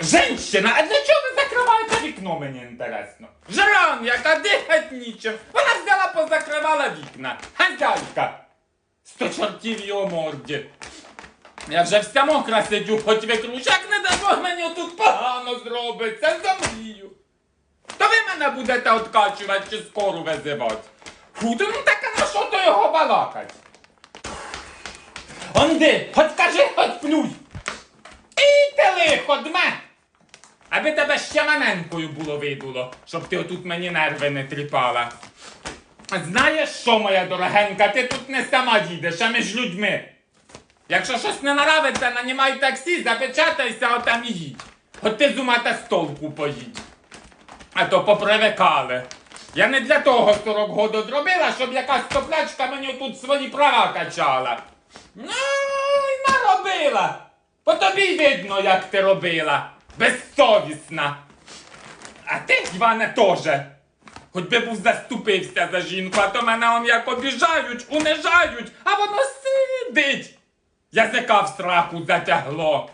Женщина, а для чого ви закриваєте вікно, мені інтересно? Жран, яка дихать нічого. Вона взяла позакривала вікна. Хазяйка. Сто чортів його морді. Я вже вся мокра сидю, хоч викруч, як не дай мені тут погано зробиться, замрію. То ви мене будете откачувати чи скору визивати? То ну так на що то його балакать? Онди, хоч кажи, хоч плюй. І ти лихо, дме. Аби тебе ще маненькою було видуло, щоб ти отут мені нерви не тріпала. Знаєш що, моя дорогенька, ти тут не сама їдеш, а між людьми. Якщо щось не нравиться, нанімай таксі, запечатайся, отам і їдь. От ти з ума та з толку поїдь. А то попривикали. Я не для того 40 годин зробила, щоб якась топлячка мені тут свої права качала. Ну, й наробила. По тобі видно, як ти робила. Безсовісна. А ти, Іване, теж. Хоч би був заступився за жінку, а то мене он як обіжають, унижають, а воно сидить. Язика в страху затягло.